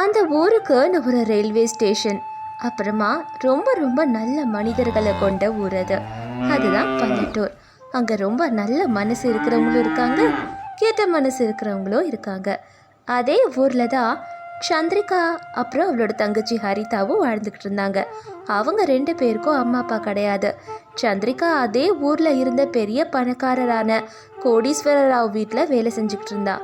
அந்த ஊருக்கு ஒரு ரயில்வே ஸ்டேஷன் அப்புறமா ரொம்ப ரொம்ப நல்ல மனிதர்களை கொண்ட ஊர் அது அதுதான் பல்லட்டூர். அங்கே ரொம்ப நல்ல மனசு இருக்கிறவங்களும் இருக்காங்க கெட்ட மனசு இருக்கிறவங்களும் இருக்காங்க. அதே ஊரில் தான் சந்திரிகா அப்புறம் அவளோட தங்கச்சி ஹரிதாவும் வாழ்ந்துக்கிட்டு இருந்தாங்க. அவங்க ரெண்டு பேருக்கும் அம்மா அப்பா கிடையாது. சந்திரிகா அதே ஊரில் இருந்த பெரிய பணக்காரரான கோடீஸ்வரராவ் வீட்டில் வேலை செஞ்சுக்கிட்டு இருந்தா.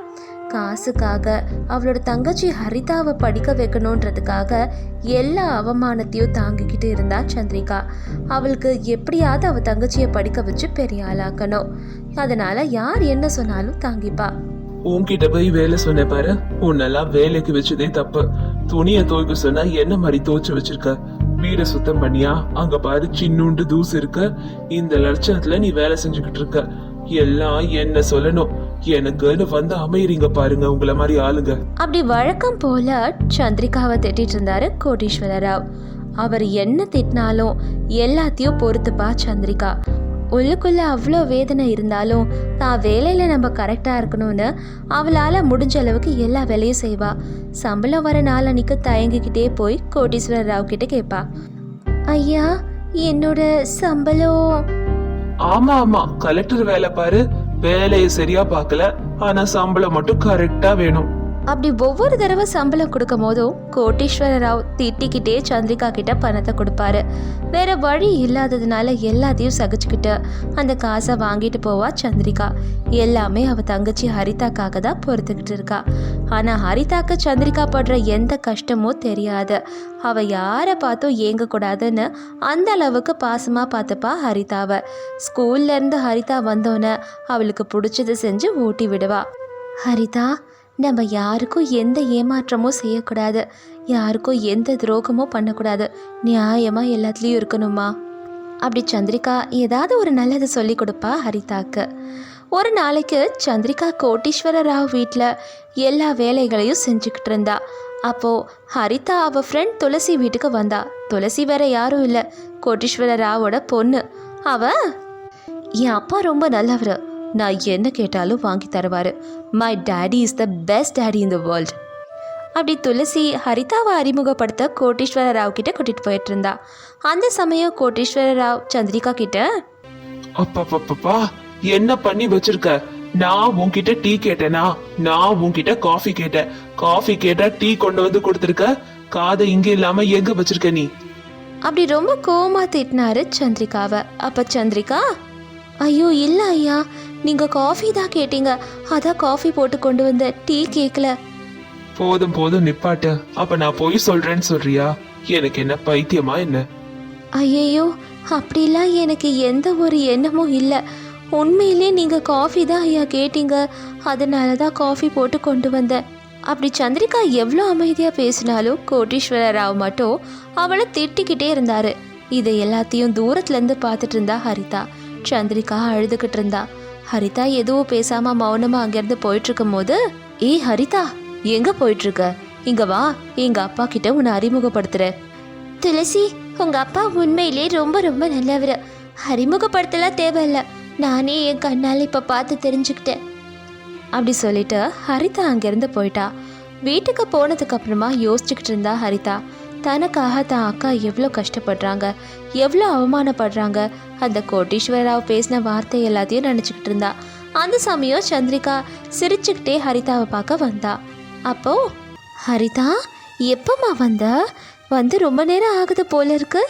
காசுக்காக அவளோட தங்கச்சி ஹரிதாவை படிக்க வைக்கணுன்றதுக்காக எல்லா அவமானத்தையும் தாங்கிக்கிட்டு இருந்தா சந்திரிகா. அவளுக்கு எப்படியாவது அவள் தங்கச்சியை படிக்க வச்சு பெரிய ஆளாக்கணும். அதனால யார் என்ன சொன்னாலும் தாங்கிப்பா. உன்கிட்ட போய் வேலை சொன்னேன் பாரு. உன்னெல்லாம் வேலைக்கு வச்சதே தப்பு. துணிய துவைக்க சொன்னா என்ன மாதிரி துவைச்சு வச்சிருக்க? வீட சுத்தம் பண்ணியா? அங்க பாரு சின்னுண்டு தூசு இருக்கு. இந்த லட்சணத்துல நீ வேலை செஞ்சுக்கிட்டு இருக்க. எல்லாம் என்ன சொல்லணும்? எனக்குன்னு வந்து அமையறீங்க பாருங்க உங்கள மாதிரி ஆளுங்க. அப்படி வழக்கம் போல சந்திரிகாவை திட்டிட்டு இருந்தாரு கோடீஸ்வர ராவ் அவர் என்ன திட்டினாலும் எல்லாத்தையும் பொறுத்துப்பா சந்திரிகா. உள்ளுக்குள்ள அவ்வளோ வேதனை இருந்தாலும் தான் வேலையில் நம்ம கரெக்டாக இருக்கணும்னு அவளால் முடிஞ்ச அளவுக்கு எல்லா வேலையும் செய்வா. சம்பளம் வர நாளன்னைக்கு தயங்கிக்கிட்டே போய் கோடீஸ்வர ராவ் கிட்ட கேட்பா ஐயா என்னோட சம்பளம் ஆமா ஆமா கலெக்டர் வேலை பாரு. வேலையை சரியா பார்க்கல ஆனா சம்பளம் மட்டும் கரெக்டா வேணும். அப்படி ஒவ்வொரு தடவை சம்பளம் கொடுக்கும் போதும் கோட்டீஸ்வர ராவ் திட்டிக்கிட்டே சந்திரிகா கிட்ட பணத்தை கொடுப்பாரு. வேற வழி இல்லாததுனால எல்லாத்தையும் சகிச்சுக்கிட்டு அந்த காசை வாங்கிட்டு போவா சந்திரிகா. எல்லாமே அவ தங்கச்சி ஹரிதாக்காக தான் பொறுத்துக்கிட்டு இருக்கா. ஆனா ஹரிதாக்கு சந்திரிகா படுற எந்த கஷ்டமும் தெரியாது. அவ யாரை பார்த்தும் ஏங்கக்கூடாதுன்னு அந்த அளவுக்கு பாசமா பார்த்துப்பா ஹரிதாவை. ஸ்கூல்ல இருந்து ஹரிதா வந்தோன்னே அவளுக்கு பிடிச்சதை செஞ்சு ஊட்டி விடுவா. ஹரிதா நம்ம யாருக்கும் எந்த ஏமாற்றமும் செய்யக்கூடாது. யாருக்கும் எந்த துரோகமும் பண்ணக்கூடாது. நியாயமாக எல்லாத்துலேயும் இருக்கணுமா? அப்படி சந்திரிகா ஏதாவது ஒரு நல்லது சொல்லி கொடுப்பா ஹரிதாக்கு. ஒரு நாளைக்கு சந்திரிகா கோட்டீஸ்வர ராவ் வீட்டில் எல்லா வேலைகளையும் செஞ்சுக்கிட்டு இருந்தா. அப்போது ஹரிதா அவள் ஃப்ரெண்ட் துளசி வீட்டுக்கு வந்தா. துளசி வேற யாரும் இல்லை. கோட்டீஸ்வர ராவோட பொண்ணு. அவ என் அப்பா ரொம்ப நல்லவர். நான் என்ன கேட்டாலும் வாங்கி தருவார். My daddy is the best daddy in the world அப்படி துளசி ஹரிதாவை அறிமுகப்படுத்த கோட்டீஸ்வர ராவ் கிட்ட கூட்டிட்டு போயிட்டு இருந்தா. அந்த சமயம் கோட்டீஸ்வர ராவ் சந்திரிகா கிட்ட அப்பப்பப்பா என்ன பண்ணி வச்சிருக்க? நான் உன்கிட்ட டீ கேட்டேனா? நான் உன்கிட்ட காஃபி கேட்டேன். காஃபி கேட்டா டீ கொண்டு வந்து கொடுத்துருக்க? காதை இங்க இல்லாம எங்க வச்சிருக்க நீ? அப்படி ரொம்ப கோவமா திட்டினாரு சந்திரிகாவை. அப்ப சந்திரிகா ஐயோ இல்லை ஐயா. நீங்கள் காஃபி தான் கேட்டீங்க. அதான் காஃபி போட்டு கொண்டு வந்த டீ கேட்கல போதும் போதும் நிப்பாட்டு. அப்ப நான் போய் சொல்றேன்னு சொல்றியா? எனக்கு என்ன பைத்தியமா என்ன? ஐயையோ அப்படிலாம் எனக்கு எந்த ஒரு எண்ணமும் இல்லை. உண்மையிலே நீங்கள் காஃபி தான் ஐயா கேட்டீங்க. அதனால தான் காஃபி போட்டு கொண்டு வந்தேன். அப்படி சந்திரிகா எவ்வளோ அமைதியாக பேசினாலும் கோட்டீஸ்வர ராவ் மட்டும் அவளை திட்டிக்கிட்டே இருந்தாரு. இதை எல்லாத்தையும் தூரத்துலேருந்து பார்த்துட்டு இருந்தா ஹரிதா. சந்திரிகா அழுதுகிட்டு இருந்தா. ஹரிதா எதுவும் பேசாம மௌனமா அங்கேருந்து போயிட்டு இருக்கும் போது ஏய் ஹரிதா எங்க போயிட்டு இருக்க இங்க வா எங்க அப்பா கிட்ட உன்னை அறிமுகப்படுத்துறேன். துளசி உங்க அப்பா உண்மையிலே ரொம்ப ரொம்ப நல்லவர். அறிமுகப்படுத்தலாம் தேவையில்ல. நானே என் கண்ணால் இப்போ பார்த்து தெரிஞ்சுக்கிட்டேன். அப்படி சொல்லிட்டு ஹரிதா அங்கேருந்து போயிட்டா. வீட்டுக்கு போனதுக்கு அப்புறமா யோசிச்சுக்கிட்டு இருந்தா ஹரிதா தனக்காக தான் அக்கா எவ்வளோ கஷ்டப்படுறாங்க எவ்வளோ அவமானப்படுறாங்க அந்த கோட்டீஸ்வரராவ் பேசின வார்த்தை எல்லாத்தையும் நினச்சிக்கிட்டு இருந்தா. அந்த சமயம் சந்திரிகா சிரிச்சுக்கிட்டே ஹரிதாவை பார்க்க வந்தா. அப்போ ஹரிதா எப்பம்மா வந்த? வந்து ரொம்ப நேரம் ஆகுது போல இருக்கு.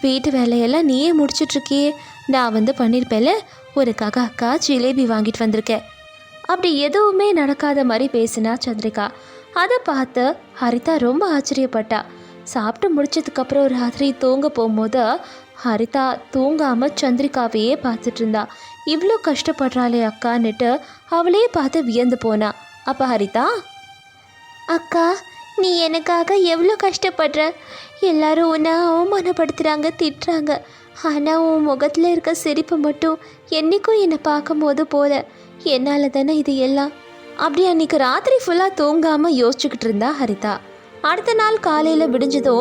வீட்டு வேலையெல்லாம் நீயே முடிச்சிட்ருக்கியே நான் வந்து பண்ணியிருப்பேல ஒருக்காக அக்கா ஜிலேபி வாங்கிட்டு வந்திருக்கேன். அப்படி எதுவுமே நடக்காத மாதிரி பேசினா சந்திரிகா. அதை பார்த்து ஹரிதா ரொம்ப ஆச்சரியப்பட்டா. சாப்பிட்டு முடிச்சதுக்கப்புறம் ராத்திரி தூங்க போகும்போது ஹரிதா தூங்காமல் சந்திரிகாவையே பார்த்துட்டு இருந்தா. இவ்வளோ கஷ்டப்படுறாளே அக்கான்னுட்டு அவளையே பார்த்து வியந்து போனா. அப்போ ஹரிதா அக்கா நீ எனக்காக எவ்வளோ கஷ்டப்படுற? எல்லாரும் உன்னை அவமானப்படுத்துகிறாங்க திட்டுறாங்க. ஆனால் உன் முகத்தில் இருக்க சிரிப்பு மட்டும் என்றைக்கும் என்னை பார்க்கும்போது போல. என்னால் தானே இது எல்லாம்? அப்படி அன்றைக்கி ராத்திரி ஃபுல்லாக தூங்காமல் யோசிச்சுக்கிட்டு இருந்தா ஹரிதா. அடுத்த நாள் காலையில் விடிஞ்சதோ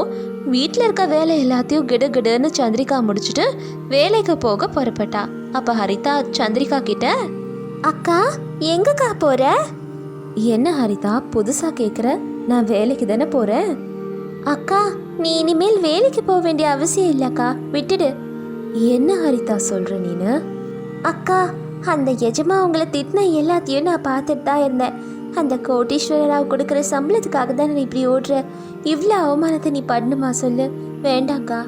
வீட்டில் இருக்க வேலை எல்லாத்தையும் கிடுகிடுன்னு சந்திரிகா முடிச்சுட்டு வேலைக்கு போக புறப்பட்டா. அப்போ ஹரிதா சந்திரிகா கிட்ட அக்கா எங்கக்கா போற? என்ன ஹரிதா புதுசா கேக்குற? நான் வேலைக்கு தானே போறேன். அக்கா நீ இனிமேல் வேலைக்கு போக வேண்டிய அவசியம் இல்லக்கா விட்டுடு. என்ன ஹரிதா சொல்ற நீனு? அக்கா அந்த எஜமா உங்களை திட்டின எல்லாத்தையும் நான் பார்த்துட்டு தான் இருந்தேன். அந்த கோட்டீஸ்வரராவ் கொடுக்குற சம்பளத்துக்காக தான் நீ இப்படி ஓடுற? இவ்வளோ அவமானத்தை நீ பண்ணுமா சொல்லு. வேண்டாங்க்கா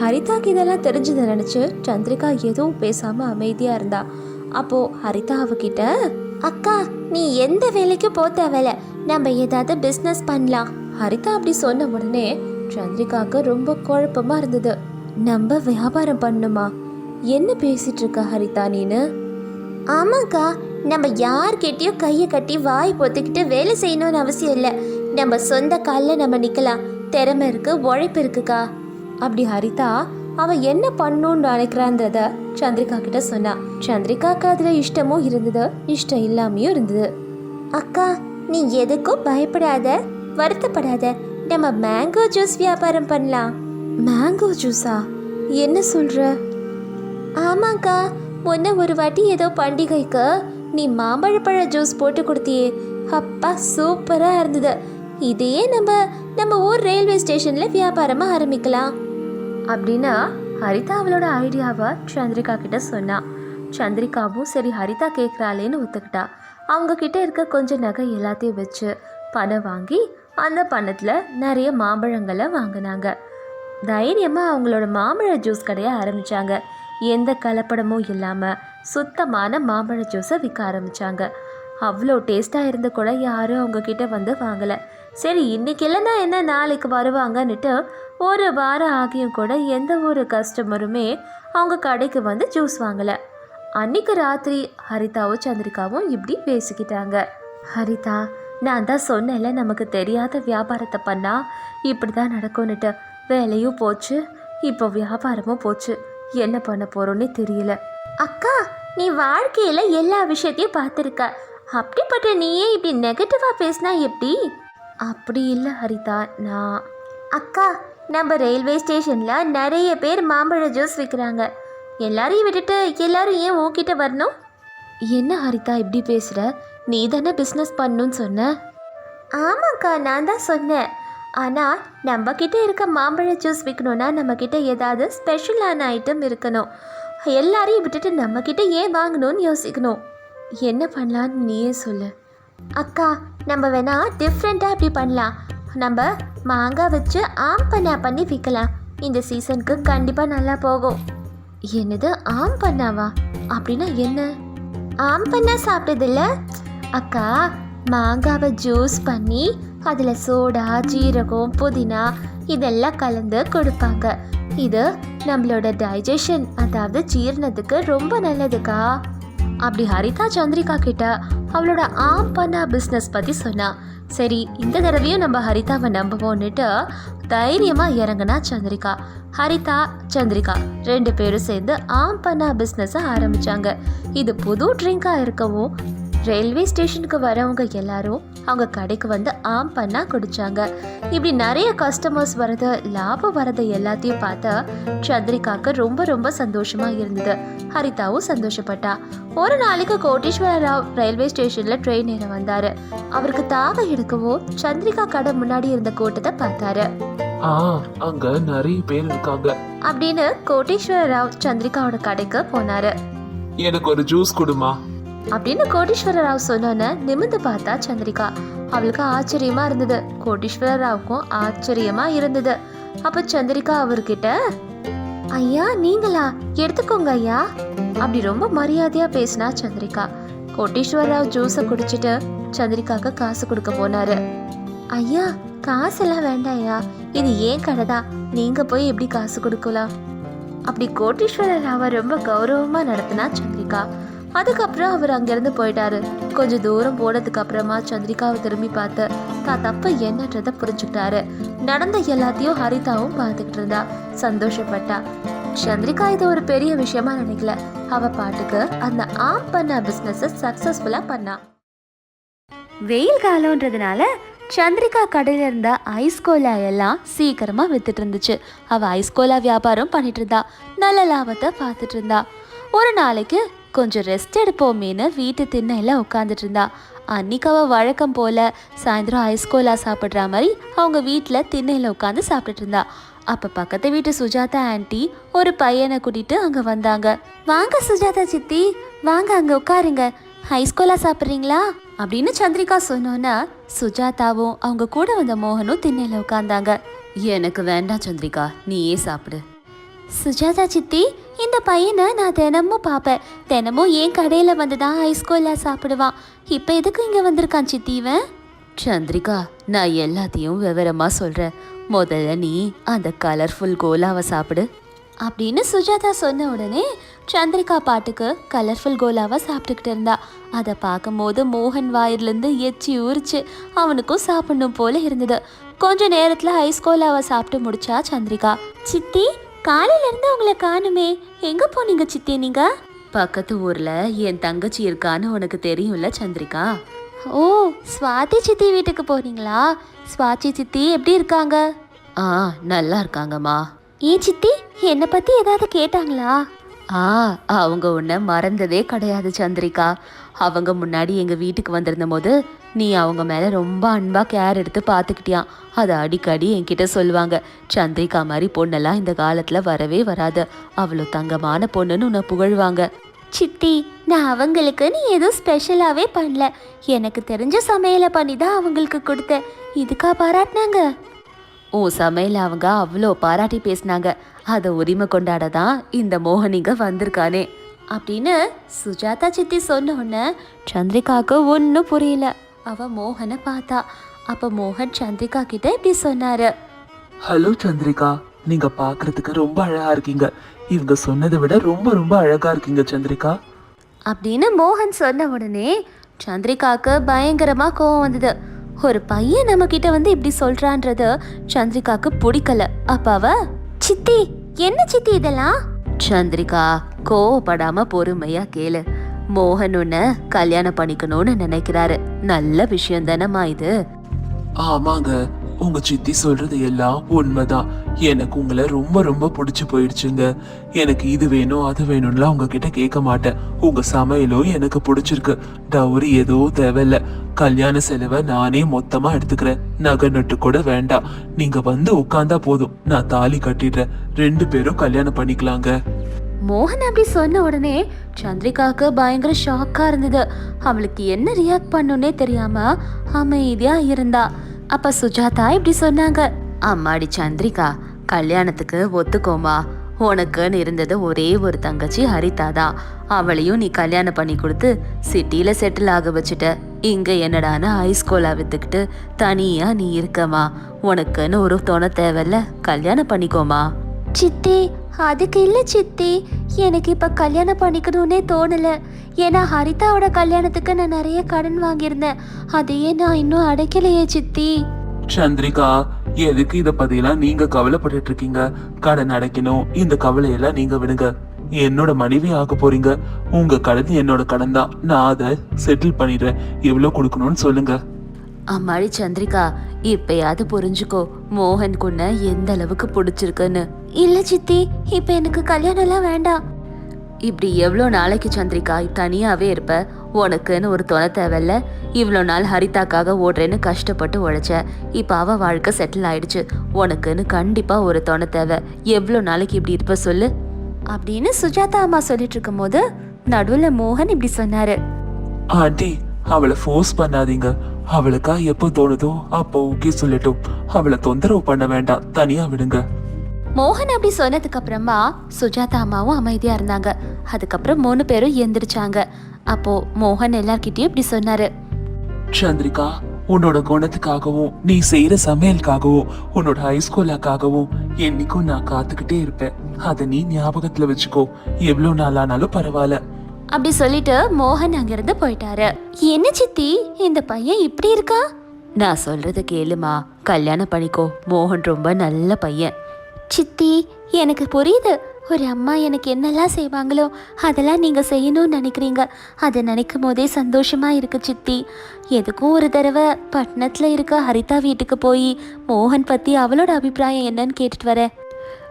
ஹரிதாக்கு இதெல்லாம் தெரிஞ்சதை நினச்சி சந்திரிகா எதுவும் பேசாமல் அமைதியாக இருந்தா. அப்போ ஹரிதா அவகிட்ட அக்கா நீ எந்த வேலைக்கும் போ தேவையில்ல. நம்ம ஏதாவது பிஸ்னஸ் பண்ணலாம். ஹரிதா அப்படி சொன்ன உடனே சந்திரிகாவுக்கு ரொம்ப குழப்பமாக இருந்தது. நம்ம வியாபாரம் பண்ணுமா? என்ன பேசிட்டு இருக்க ஹரிதா நீனு? ஆமாக்கா நம்ம யார்கிட்டயும் கையை கட்டி வாய் பொத்திக்கிட்டு வேலை செய்யணும்னு அவசியம் இல்லை. நம்ம சொந்த காலில் நம்ம நிற்கலாம் திறமை இருக்கு உழைப்பு இருக்குக்கா. அப்படி ஹரிதா அவ என்ன பண்ணணும்னு நினைக்கிறான்றத சந்திரிகா கிட்ட சொன்னா. சந்திரிகாக்கு அதுல இஷ்டமும் இருந்தது இஷ்டம் இல்லாமையும் இருந்தது. அக்கா நீ எதுக்கும் பயப்படாத வருத்தப்படாத. நம்ம மேங்கோ ஜூஸ் வியாபாரம் பண்ணலாம். மேங்கோ ஜூஸா என்ன சொல்ற? ஆமாக்கா முன்ன ஒரு வாட்டி ஏதோ பண்டிகைக்கு நீ மாம்பழப்பழ ஜூஸ் போட்டு கொடுத்தியே. அப்பா சூப்பராக இருந்தது. இதையே நம்ம நம்ம ஊர் ரயில்வே ஸ்டேஷனில் வியாபாரமாக ஆரம்பிக்கலாம். அப்படின்னா ஹரிதா அவளோட ஐடியாவை சந்திரிகா கிட்ட சொன்னான் சந்திரிகாவும் சரி ஹரிதா கேட்குறாளேன்னு ஒத்துக்கிட்டா. அவங்க கிட்ட இருக்க கொஞ்சம் நகை எல்லாத்தையும் வச்சு பணம் வாங்கி அந்த பணத்தில் நிறைய மாம்பழங்களை வாங்கினாங்க. தைரியமாக அவங்களோட மாம்பழ ஜூஸ் கடையை ஆரம்பித்தாங்க எந்த கலப்படமும் இல்லாமல் சுத்தமான மாம்பழ ஜூஸை விற்க ஆரம்பித்தாங்க அவ்வளோ டேஸ்ட்டாக இருந்து கூட யாரும் அவங்கக்கிட்ட வந்து வாங்கலை. சரி இன்றைக்கி இல்லைன்னா என்ன நாளைக்கு வருவாங்கன்னுட்டு ஒரு வாரம் ஆகியும் கூட எந்த ஒரு கஸ்டமருமே அவங்க கடைக்கு வந்து ஜூஸ் வாங்கலை. அன்னைக்கு ராத்திரி ஹரிதாவும் சந்திரிகாவும் இப்படி பேசிக்கிட்டாங்க. ஹரிதா நான் தான் சொன்னேன்ல நமக்கு தெரியாத வியாபாரத்தை பண்ணால் இப்படி தான் நடக்கும்னுட்டு. வேலையும் போச்சு இப்போ வியாபாரமும் போச்சு. என்ன பண்ண போறோன்னே தெரியல. அக்கா நீ வாழ்க்கையில எல்லா விஷயத்தையும் பார்த்துருக்க. அப்படிப்பட்ட நீயே இப்படி நெகட்டிவா பேசினா எப்படி? அப்படி இல்லை ஹரிதா நான். அக்கா நம்ம ரயில்வே ஸ்டேஷனில் நிறைய பேர் மாம்பழ ஜூஸ் விற்கிறாங்க எல்லாரையும் விட்டுட்டு எல்லாரும் ஏன் உன்கிட்ட வரணும்? என்ன ஹரிதா இப்படி பேசுகிற நீ தானே பிஸ்னஸ் பண்ணணும்னு சொன்ன? ஆமாக்கா நான் தான் சொன்னேன். ஆனால் நம்ம கிட்ட இருக்க மாம்பழ ஜூஸ் விற்கணும்னா நம்ம கிட்ட ஏதாவது ஸ்பெஷலான ஐட்டம் இருக்கணும். எல்லாரையும் விட்டுட்டு நம்ம கிட்ட ஏன் வாங்கணும்னு யோசிக்கணும்? என்ன பண்ணலான்னு நீயே சொல்லு. அக்கா நம்ம வேணா டிஃப்ரெண்ட்டாக இப்படி பண்ணலாம். நம்ம மாங்காய் வச்சு ஆம் பண்ணா பண்ணி விற்கலாம் இந்த சீசனுக்கு கண்டிப்பாக நல்லா போகும். என்னது ஆம் பண்ணாவா? அப்படின்னா என்ன? ஆம் பண்ணா சாப்பிட்டதில்ல? அக்கா மாங்காவை ஜூஸ் பண்ணி அதில் சோடா ஜீரகம் புதினா இதெல்லாம் கலந்து கொடுப்பாங்க. இது நம்மளோட டைஜஷன் அதாவது ஜீரணத்துக்கு ரொம்ப நல்லதுக்கா? அப்படி ஹரிதா சந்திரிகா கிட்ட அவளோட ஆம் பண்ணா பிஸ்னஸ் பற்றி சொன்னா. சரி இந்த தடவையும் நம்ம ஹரிதாவை நம்புவோன்னுட்டு தைரியமாக இறங்குனா சந்திரிகா. ஹரிதா சந்திரிகா ரெண்டு பேரும் சேர்ந்து ஆம் பண்ணா பிஸ்னஸை ஆரம்பித்தாங்க இது புது ட்ரிங்காக இருக்கவும் ரயில்வே ஸ்டேஷனுக்கு வரவங்க எல்லாரும் அவங்க கடைக்கு வந்து ஆம் பண்ணா குடிச்சாங்க. இப்படி நிறைய கஸ்டமர்ஸ் வரது லாபம் வரது எல்லாத்தையும் பார்த்தா சந்திரிகாக்கு ரொம்ப ரொம்ப சந்தோஷமா இருந்தது. ஹரிதாவும் சந்தோஷப்பட்டா. ஒரு நாளைக்கு கோட்டீஸ்வர ராவ் ரயில்வே ஸ்டேஷன்ல ட்ரெயின் ஏற வந்தாரு. அவருக்கு தாகம் எடுக்கவோ சந்திரிகா கடை முன்னாடி இருந்த கூட்டத்தை பார்த்தாரு. ஆ அங்க நிறைய பேர் இருக்காங்க. அப்படின்னு கோட்டீஸ்வர ராவ் சந்திரிகாவோட கடைக்கு போனாரு. எனக்கு ஒரு ஜூஸ் கொடுமா? அப்படின்னு கோடீஸ்வர ராவ் சொன்னோன்னு நிமிந்து பார்த்தா சந்திரிகா. அவளுக்கு ஆச்சரியமா இருந்தது. கோட்டீஸ்வர ராவுக்கும் ஆச்சரியமா இருந்தது. அப்ப சந்திரிகா அவர்கிட்ட ஐயா நீங்களா? எடுத்துக்கோங்க ஐயா. அப்படி ரொம்ப மரியாதையா பேசினா சந்திரிகா. கோட்டீஸ்வர ராவ் ஜூஸை குடிச்சிட்டு சந்திரிகாக்கு காசு கொடுக்க போனாரு. ஐயா காசெல்லாம் வேண்டாம் ஐயா. இது ஏன் கடை தான்? நீங்க போய் எப்படி காசு கொடுக்கலாம்? அப்படி கோட்டீஸ்வர ராவை ரொம்ப கௌரவமா நடத்தினா சந்திரிகா. அதுக்கப்புறம் அவர் அங்கிருந்து போயிட்டாரு. கொஞ்சம் தூரம் போனதுக்கு அப்புறமா சந்திரிகாவை திரும்பி பார்த்து தான் தப்ப என்னன்றதை புரிஞ்சுக்கிட்டாரு. நடந்த எல்லாத்தையும் ஹரிதாவும் பார்த்துக்கிட்டு இருந்தா. சந்தோஷப்பட்டா. சந்திரிகா இது ஒரு பெரிய விஷயமா நினைக்கல. அவ பாட்டுக்கு அந்த ஆம் பண்ண பிசினஸ் சக்சஸ்ஃபுல்லா பண்ணா. வெயில் காலம்ன்றதுனால சந்திரிகா கடையில் இருந்த ஐஸ் கோலா எல்லாம் சீக்கிரமாக வித்துட்டு இருந்துச்சு. அவள் ஐஸ் கோலா வியாபாரம் பண்ணிட்டு இருந்தா. நல்ல லாபத்தை பார்த்துட்டு இருந்தா. ஒரு நாளைக்கு கொஞ்சம் ரெஸ்ட் எடுப்போமேன்னு வீட்டு திண்ணையில் உட்காந்துட்டு இருந்தா அன்னைக்கு அவ வழக்கம் போல் சாயந்தரம் ஐஸ்கோலா சாப்பிட்ற மாதிரி அவங்க வீட்டில் திண்ணையில் உட்காந்து சாப்பிட்டுட்டு இருந்தா அப்போ பக்கத்து வீட்டு சுஜாதா ஆன்ட்டி ஒரு பையனை கூட்டிட்டு அங்கே வந்தாங்க. வாங்க சுஜாதா சித்தி வாங்க அங்கே உட்காருங்க. ஐஸ்கோலா சாப்பிட்றீங்களா? அப்படின்னு சந்திரிகா சொன்னோன்னா சுஜாதாவும் அவங்க கூட வந்த மோகனும் திண்ணையில் உட்காந்தாங்க எனக்கு வேண்டாம் சந்திரிகா நீயே சாப்பிடு. சுஜாதா சித்தி இந்த பையனை நான் தினமும் பார்ப்பேன். தினமும் என் கடையில் வந்து தான் ஐஸ்கோலா சாப்பிடுவான். இப்போ எதுக்கு இங்கே வந்திருக்கான் சித்தி இவன்? சந்திரிகா நான் எல்லாத்தையும் விவரமாக சொல்கிறேன் முதல்ல நீ அந்த கலர்ஃபுல் கோலாவை சாப்பிடு. அப்படின்னு சுஜாதா சொன்ன உடனே சந்திரிகா பாட்டுக்கு கலர்ஃபுல் கோலாவை சாப்பிட்டுக்கிட்டு இருந்தா. அதை பார்க்கும்போது மோகன் வாயிலிருந்து எச்சி ஊறிச்சு. அவனுக்கும் சாப்பிடணும் போல இருந்தது. கொஞ்ச நேரத்தில் ஐஸ் கோலாவை சாப்பிட்டு முடிச்சா சந்திரிகா. சித்தி காலையில இருந்து உங்களை காணுமே. எங்க போனீங்க சித்தி நீங்க? பக்கத்து ஊர்ல என் தங்கச்சி இருக்கான்னு உனக்கு தெரியும்ல சந்திரிகா? ஓ ஸ்வாதி சித்தி வீட்டுக்கு போறீங்களா ஸ்வாதி சித்தி எப்படி இருக்காங்க? ஆ நல்லா இருக்காங்கம்மா. ஏன் சித்தி என்னை பத்தி ஏதாவது கேட்டாங்களா? ஆ அவங்க உன்னை மறந்ததே கிடையாது சந்திரிகா. அவங்க முன்னாடி எங்க வீட்டுக்கு வந்திருந்த போது நீ அவங்க மேல ரொம்ப அன்பா கேர் எடுத்து பார்த்துக்கிட்டியான் அதை அடிக்கடி என்கிட்ட சொல்லுவாங்க. சந்திரிகா மாதிரி பொண்ணெல்லாம் இந்த காலத்துல வரவே வராது. அவ்வளோ தங்கமான பொண்ணுன்னு உன்னை புகழ்வாங்க. சித்தி நான் அவங்களுக்கு நீ எதுவும் ஸ்பெஷலாகவே பண்ணல. எனக்கு தெரிஞ்ச சமையலை பண்ணி தான் அவங்களுக்கு கொடுத்தேன். இதுக்கா பாராட்டினாங்க? உன் சமையல் அவங்க அவ்வளோ பாராட்டி பேசினாங்க. அதை உரிமை கொண்டாட தான் இந்த மோகனிங்க வந்திருக்கானே. அப்படின்னு சுஜாதா சித்தி சொன்ன உடனே சந்திரிகாவுக்கு ஒன்றும் புரியல. அவ மோகனை பார்த்தா. அப்ப மோகன் சந்திரிகா கிட்ட இப்படி சொன்னாரு. ஹலோ சந்திரிகா. நீங்க பாக்குறதுக்கு ரொம்ப அழகா இருக்கீங்க. இவங்க சொன்னதை விட ரொம்ப ரொம்ப அழகா இருக்கீங்க சந்திரிகா. அப்படின்னு மோகன் சொன்ன உடனே சந்திரிகாவுக்கு பயங்கரமா கோவம் வந்தது. ஒரு பையன் நம்ம கிட்ட வந்து இப்படி சொல்றான்றது சந்திரிகாவுக்கு பிடிக்கல. அப்ப அவ சித்தி என்ன சித்தி இதெல்லாம்? சந்திரிகா கோவப்படாம பொறுமையா கேளு. மோகன் உன்னை கல்யாணம் பண்ணிக்கணும்னு நினைக்கிறாரு. நல்ல விஷயம் தானம்மா இது. ஆமாங்க உங்க சித்தி சொல்றது எல்லாம் உண்மைதான். எனக்கு உங்களை ரொம்ப ரொம்ப பிடிச்சு போயிடுச்சுங்க. எனக்கு இது வேணும் அது வேணும்லாம் உங்ககிட்ட கேட்க மாட்டேன். உங்க சமையலும் எனக்கு பிடிச்சிருக்கு. டவுரி எதுவும் தேவையில்ல. கல்யாண செலவை நானே மொத்தமா எடுத்துக்கிறேன். நகை நட்டு கூட வேண்டாம். நீங்க வந்து உட்கார்ந்தா போதும். நான் தாலி கட்டிடுறேன். ரெண்டு பேரும் கல்யாணம் பண்ணிக்கலாங்க. மோகன் அப்படி சொன்ன உடனே சந்திரிகாவுக்கு பயங்கர ஷாக்கா இருந்தது. அவளுக்கு என்ன ரியாக்ட் பண்ணுன்னே தெரியாம அமைதியா இருந்தா. அப்ப சுஜாதா இப்படி சொன்னாங்க. அம்மாடி சந்திரிகா கல்யாணத்துக்கு ஒத்துக்கோமா? உனக்குன்னு இருந்தது ஒரே ஒரு தங்கச்சி ஹரிதா தான். அவளையும் நீ கல்யாணம் பண்ணி கொடுத்து சிட்டில செட்டில் ஆக வச்சுட்ட. இங்க என்னடானா ஐஸ்கோலா வித்துக்கிட்டு தனியா நீ இருக்கமா? உனக்குன்னு ஒரு துணை தேவையில்ல. கல்யாணம் பண்ணிக்கோமா? சித்தி அதுக்கு இல்லை சித்தி. எனக்கு இப்போ கல்யாணம் பண்ணிக்கணும்னே தோணலை. ஏன்னா ஹரிதாவோட கல்யாணத்துக்கு நான் நிறைய கடன் வாங்கியிருந்தேன். அதையே நான் இன்னும் அடைக்கலையே சித்தி. சந்திரிகா எதுக்கு இத பத்தியெல்லாம் நீங்க கவலைப்பட்டுட்டு இருக்கீங்க? கடன் அடைக்கணும். இந்த கவலையெல்லாம் நீங்க விடுங்க. என்னோட மனைவி ஆக போறீங்க. உங்க கடன் என்னோட கடன் தான். நான் அதை செட்டில் பண்ணிடுறேன். எவ்வளவு கொடுக்கணும்னு சொல்லுங்க. அம்மாடி சந்திரிகா இப்பயாவது புரிஞ்சுக்கோ. மோகன் குன்ன எந்த அளவுக்கு பிடிச்சிருக்குன்னு. இல்ல சித்தி இப்ப எனக்கு கல்யாணம்லாம் வேண்டாம். இப்படி எவ்வளோ நாளைக்கு சந்திரிகா தனியாவே இருப்ப? உனக்குன்னு ஒரு துணை தேவையில்ல. இவ்வளோ நாள் ஹரிதாக்காக ஓடுறேன்னு கஷ்டப்பட்டு உழைச்ச. இப்போ அவ வாழ்க்கை செட்டில் ஆயிடுச்சு. உனக்குன்னு கண்டிப்பா ஒரு துணை தேவை. எவ்வளோ நாளைக்கு இப்படி இருப்ப சொல்லு. அப்படின்னு சுஜாதா அம்மா சொல்லிட்டு இருக்கும்போது நடுவில் மோகன் இப்படி சொன்னாரு. ஆண்டி அவளை ஃபோர்ஸ் பண்ணாதீங்க. அவளுக்கா எப்போ தோணுதோ அப்போ ஓகே சொல்லட்டும். அவளை தொந்தரவு பண்ண வேண்டாம். தனியா விடுங்க. மோகன் அப்படி சொன்னதுக்கு அப்புறமா சுஜாதா அம்மாவும் அமைதியா இருந்தாங்க. அதுக்கப்புறம் மூணு பேரும் எந்திரிச்சாங்க. அப்போ மோகன் எல்லார்கிட்டயும் இப்படி சொன்னாரு. சந்திரிகா உன்னோட குணத்துக்காகவும் நீ செய்யற சமையலுக்காகவும் உன்னோட ஹைஸ்கூலுக்காகவும் என்னைக்கும் நான் காத்துக்கிட்டே இருப்பேன். அதை நீ ஞாபகத்துல வச்சுக்கோ. எவ்வளவு நாள் ஆனாலும் பரவாயில்ல. அப்படி சொல்லிட்டு மோகன் அங்கிருந்து போயிட்டாரு. என்ன சித்தி இந்த பையன் இப்படி இருக்கா? நான் சொல்றத கேளுமா. கல்யாணம் பண்ணிக்கோ. மோகன் ரொம்ப நல்ல பையன். சித்தி எனக்கு புரியுது. ஒரு அம்மா எனக்கு என்னெல்லாம் செய்வாங்களோ அதெல்லாம் நீங்கள் செய்யணும்னு நினைக்கிறீங்க. அதை நினைக்கும் போதே சந்தோஷமாக இருக்குது சித்தி. எதுக்கும் ஒரு தடவை பட்டணத்தில் இருக்க ஹரிதா வீட்டுக்கு போய் மோகன் பற்றி அவளோட அபிப்பிராயம் என்னன்னு கேட்டுட்டு வரேன்.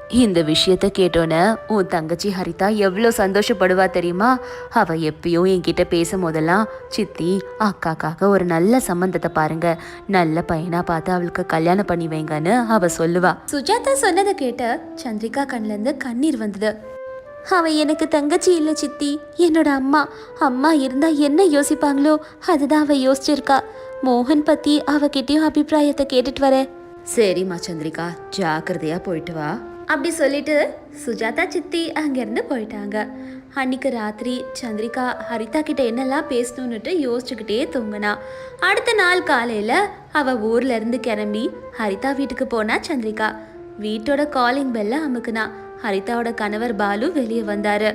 இந்த விஷயத்த கேட்டோன்னே உன் தங்கச்சி ஹரிதா எவ்வளோ சந்தோஷப்படுவா தெரியுமா? அவ எப்பயும் என்கிட்ட பேசும் போதெல்லாம் சித்தி அக்காக்காக ஒரு நல்ல சம்பந்தத்தை பாருங்க. நல்ல பையனா பார்த்து அவளுக்கு கல்யாணம் பண்ணி வைங்கன்னு அவ சொல்லுவா. சுஜாதா சொன்னதை கேட்ட சந்திரிகா கண்லேருந்து கண்ணீர் வந்தது. அவ எனக்கு தங்கச்சி இல்லை சித்தி. என்னோட அம்மா. அம்மா இருந்தா என்ன யோசிப்பாங்களோ அதுதான் அவ யோசிச்சிருக்கா. மோகன் பத்தி அவகிட்டயும் அபிப்பிராயத்தை கேட்டுட்டு வரேன். சரிம்மா சந்திரிகா. ஜாக்கிரதையா போயிட்டு வா. அப்படி சொல்லிட்டு சுஜாதா சித்தி அங்கேருந்து போயிட்டாங்க. அன்னைக்கு ராத்திரி சந்திரிகா ஹரிதா கிட்ட என்னெல்லாம் பேசணும்னுட்டு யோசிச்சுக்கிட்டே தூங்கினா. அடுத்த நாள் காலையில அவ ஊர்ல இருந்து கிளம்பி ஹரிதா வீட்டுக்கு போனா சந்திரிகா. வீட்டோட காலிங் பெல்ல அமுக்குனா ஹரிதாவோட கணவர் பாலு வெளியே வந்தாரு.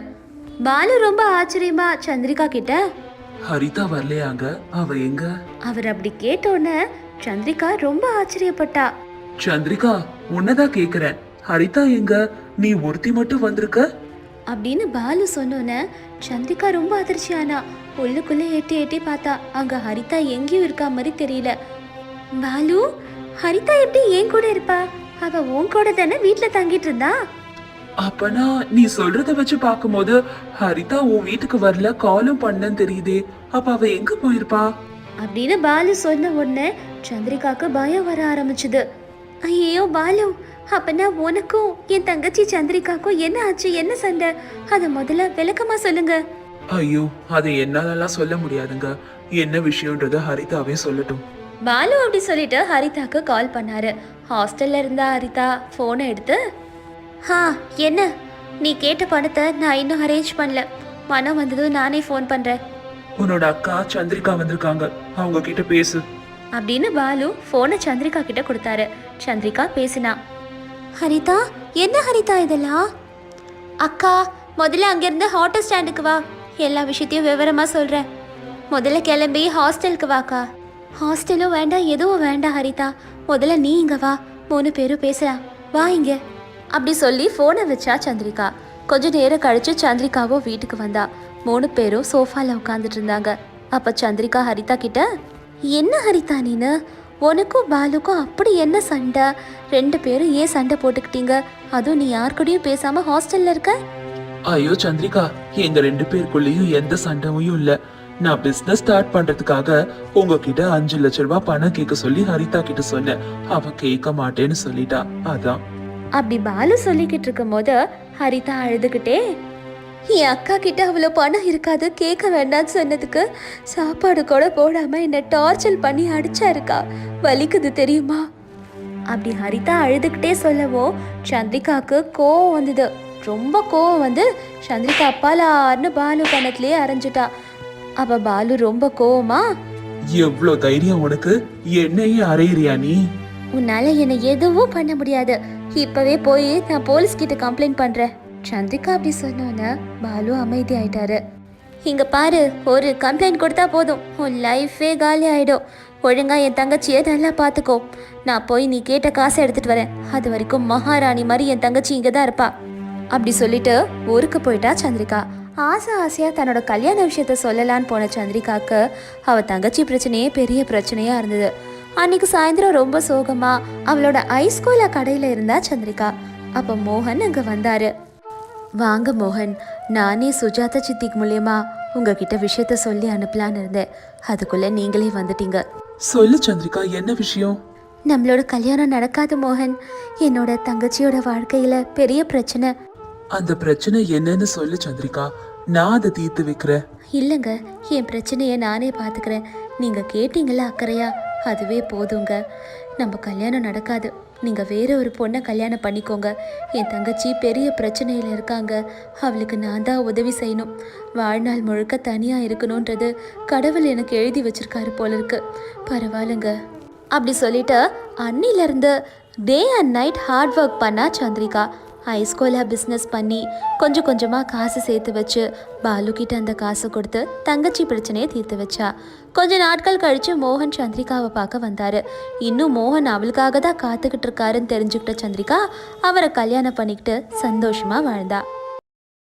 பாலு ரொம்ப ஆச்சரியமா சந்திரிகா கிட்ட ஹரிதா வரலையாங்க? அவ எங்க? அவர் அப்படி கேட்டோன்னே சந்திரிகா ரொம்ப ஆச்சரியப்பட்டா. சந்திரிகா உன்னதான் கேக்குறேன். ஹரிதா எங்க? நீ ஒருத்தி மட்டும் வந்திருக்க? அப்படின்னு பாலு சொன்னோன்னே சந்திரிகா ரொம்ப அதிர்ச்சியானா. உள்ளுக்குள்ளே எட்டி எட்டி பார்த்தா அங்க ஹரிதா எங்கேயும் இருக்கா மாதிரி தெரியல. பாலு ஹரிதா எப்படி என் கூட இருப்பா? அவ உன் கூட தானே வீட்ல தங்கிட்டு இருந்தா? அப்பனா நீ சொல்றத வச்சு பார்க்கும்போது ஹரிதா உன் வீட்டுக்கு வரல காலும் பண்ணன்னு தெரியுதே. அப்ப அவ எங்க போயிருப்பா? அப்படின்னு பாலு சொன்ன உடனே சந்திரிகாக்கு பயம் வர ஆரம்பிச்சுது. ஐயோ பாலு அப்பனா உனக்கும் என் தங்கச்சி சந்திரிகாக்கும் என்ன ஆச்சு? என்ன சண்டை? அத முதல்ல விளக்கமா சொல்லுங்க. ஐயோ அதை என்னாலலாம் சொல்ல முடியாதுங்க. என்ன விஷயம்ன்றத ஹரிதாவே சொல்லட்டும். பாலு அப்படி சொல்லிட்டு ஹரிதாக்கு கால் பண்ணாரு. ஹாஸ்டல்ல இருந்த ஹரிதா போனை எடுத்து ஹா என்ன? நீ கேட்ட பணத்தை நான் இன்னும் அரேஞ்ச் பண்ணல. பணம் வந்ததும் நானே ஃபோன் பண்றேன். உன்னோட அக்கா சந்திரிகா வந்திருக்காங்க. அவங்க கிட்ட பேசு. அப்படின்னு பாலு ஃபோனை சந்திரிகா கிட்ட கொடுத்தாரு. சந்திரிகா பேசினா ஹரிதா என்ன ஹரிதா இதெல்லாம்? அக்கா முதல்ல அங்கேருந்து ஆட்டோ ஸ்டாண்டுக்கு வா. எல்லா விஷயத்தையும் விவரமா சொல்கிறேன் முதல்ல கிளம்பி ஹாஸ்டலுக்கு வாக்கா. ஹாஸ்டலும் வேண்டாம் எதுவும் வேண்டாம் ஹரிதா. முதல்ல நீ இங்க வா. மூணு பேரும் பேசலாம். வா இங்க. அப்படி சொல்லி ஃபோனை வச்சா சந்திரிகா. கொஞ்ச நேரம் கழிச்சு சந்திரிகாவும் வீட்டுக்கு வந்தா. மூணு பேரும் சோஃபால உட்காந்துட்டு இருந்தாங்க. அப்ப சந்திரிகா ஹரிதா கிட்ட என்ன ஹரிதா நீனு? உனக்கும் பாலுக்கும் அப்படி என்ன சண்டை? ரெண்டு பேரும் ஏன் சண்டை போட்டுக்கிட்டீங்க? அதுவும் நீ யார் கூடயும் பேசாம ஹாஸ்டல்ல இருக்க? ஐயோ சந்திரிகா எங்க ரெண்டு பேருக்குள்ளேயும் எந்த சண்டையும் இல்ல. நான் பிசினஸ் ஸ்டார்ட் பண்றதுக்காக உங்ககிட்ட அஞ்சு லட்ச ரூபாய் பணம் கேட்க சொல்லி ஹரிதா கிட்ட சொன்னேன். அவ கேட்க மாட்டேன்னு சொல்லிட்டா. அதான். அப்படி பாலு சொல்லிக்கிட்டு இருக்கும் போது ஹரிதா அழுதுகிட்டே என் அக்கா கிட்ட அவ்வளோ பணம் இருக்காது கேட்க வேண்டாம்னு சொன்னதுக்கு சாப்பாடு கூட போடாம என்னை டார்ச்சர் பண்ணி அடிச்சா இருக்கா வலிக்குது தெரியுமா? அப்படி ஹரிதா அழுதுகிட்டே சொல்லவோ சந்திரிகாக்கு கோவம் வந்தது. ரொம்ப கோவம் வந்து சந்திரிகா அப்பாலார்னு பாலு கணத்துலயே அரைஞ்சிட்டா. அப்ப பாலு ரொம்ப கோவமா எவ்ளோ தைரியம் உனக்கு? என்னையே அறையிறியா நீ? உன்னால என்னை எதுவும் பண்ண முடியாது. இப்பவே போய் நான் போலீஸ் கிட்ட கம்ப்ளைண்ட் பண்றேன். சந்திரிகா அப்படி சொன்னோன்னே பாலு அமைதி ஆயிட்டாரு. இங்க பாரு ஒரு கம்ப்ளைண்ட் கொடுத்தா போதும். உன் லைஃபே காலி ஆயிடும். ஒழுங்கா என் தங்கச்சியை நல்லா பார்த்துக்கோ நான் போய் நீ கேட்ட காசை எடுத்துட்டு வரேன். அது வரைக்கும் மகாராணி மாதிரி என் தங்கச்சி இங்க தான் இருப்பா. அப்படி சொல்லிட்டு ஊருக்கு போயிட்டா சந்திரிகா. ஆசை ஆசையா தன்னோட கல்யாண விஷயத்த சொல்லலான்னு போன சந்திரிகாக்கு அவ தங்கச்சி பிரச்சனையே பெரிய பிரச்சனையா இருந்தது. அன்னைக்கு சாயந்தரம் ரொம்ப சோகமா அவளோட ஐஸ்கோலா கடையில இருந்தா சந்திரிகா. அப்ப மோகன் அங்க வந்தாரு. வாங்க மோகன். நானே சுஜாதா சித்திக்கு மூலியமா உங்ககிட்ட விஷயத்த சொல்லி அனுப்பலான்னு இருந்தேன். அதுக்குள்ள நீங்களே வந்துட்டீங்க. சொல்லு சந்திரிகா. என்ன விஷயம்? நம்மளோட கல்யாணம் நடக்காது மோகன். என்னோட தங்கச்சியோட வாழ்க்கையில பெரிய பிரச்சனை. அந்த பிரச்சனை என்னன்னு சொல்லு சந்திரிகா. நான் அதை தீர்த்து வைக்கிறேன். இல்லைங்க என் பிரச்சனையை நானே பார்த்துக்கிறேன் நீங்கள் கேட்டீங்களா அக்கறையா? அதுவே போதுங்க. நம்ம கல்யாணம் நடக்காது. நீங்கள் வேற ஒரு பொண்ணை கல்யாணம் பண்ணிக்கோங்க. என் தங்கச்சி பெரிய பிரச்சனையில் இருக்காங்க. அவளுக்கு நான் தான் உதவி செய்யணும். வாழ்நாள் முழுக்க தனியாக இருக்கணுன்றது கடவுள் எனக்கு எழுதி வச்சிருக்காரு போல இருக்கு. பரவாயில்லைங்க. அப்படி சொல்லிட்டு அன்னிலேருந்து day and night hard work பண்ணா சந்திரிகா. ஐஸ்கோலா பிஸ்னஸ் பண்ணி கொஞ்சம் கொஞ்சமாக காசு சேர்த்து வச்சு பாலுக்கிட்ட அந்த காசை கொடுத்து தங்கச்சி பிரச்சனையை தீர்த்து வச்சா. கொஞ்ச நாட்கள் கழித்து மோகன் சந்திரிகாவை பார்க்க வந்தார். இன்னும் மோகன் அவளுக்காக தான் காத்துக்கிட்டு இருக்காருன்னு தெரிஞ்சுக்கிட்ட சந்திரிகா அவரை கல்யாணம் பண்ணிக்கிட்டு சந்தோஷமாக வாழ்ந்தா.